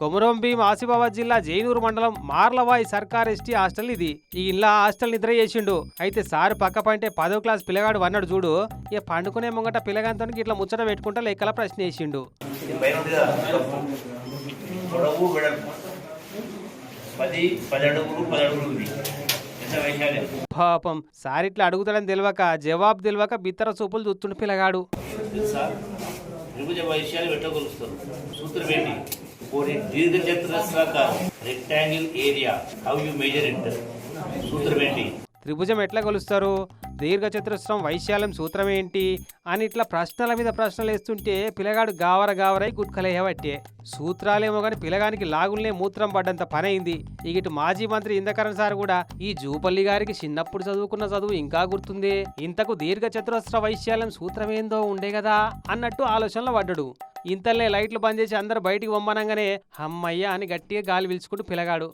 కొమురం భీం ఆసిఫాబాద్ జిల్లా జైనూరు మండలం మార్లవాయి సర్కార్ ఎస్టీ హాస్టల్ ఇది. ఈ ఇల్లా హాస్టల్ నిద్ర చేసిండు. అయితే సార్ పక్క పంటే పదో క్లాస్ పిల్లగాడు అన్నాడు చూడు. ఇక పండుకునే ముంగట పిల్లగాంతో ఇట్లా ముచ్చట పెట్టుకుంటా లెక్కల ప్రశ్న వేసిండు. పది పది అడుగులు పది అడుగులు ఉంది పాపం సార్ ఇట్లా అడుగుతాడని తెలియక జవాబు తెలియక బిత్తర చూపులు చూస్తుండు పిల్లగాడు. సూత్రం ఏంటి పోనీ దీర్ఘచతురస్రాకారం rectangle area how you measure it సూత్రం ఏంటి? త్రిభుజం ఎట్లా కొలుస్తారు? దీర్ఘచతురస్రం వైశాల్యం సూత్రం ఏంటి? అని ఇట్లా ప్రశ్నల మీద ప్రశ్నలు వేస్తుంటే పిల్లగాడు గావర గావరై గుట్కలేయబట్టే సూత్రాలేమో కానీ పిల్లగానికి లాగుల్నే మూత్రం పడ్డంత పనైంది. అయింది ఇటు మాజీ మంత్రి ఇందకరణ్ సార్ కూడా ఈ జూపల్లి గారికి చిన్నప్పుడు చదువుకున్న చదువు ఇంకా గుర్తుంది. ఇంతకు దీర్ఘచతురస్ర వైశాల్యం సూత్రమేందో ఉండే కదా అన్నట్టు ఆలోచనలో పడ్డాడు. ఇంతలే లైట్లు బంద్ చేసి అందరు బయటికి పొమ్మనంగానే అమ్మయ్య అని గట్టిగా గాలి పిలుచుకుంటూ పిలగాడు.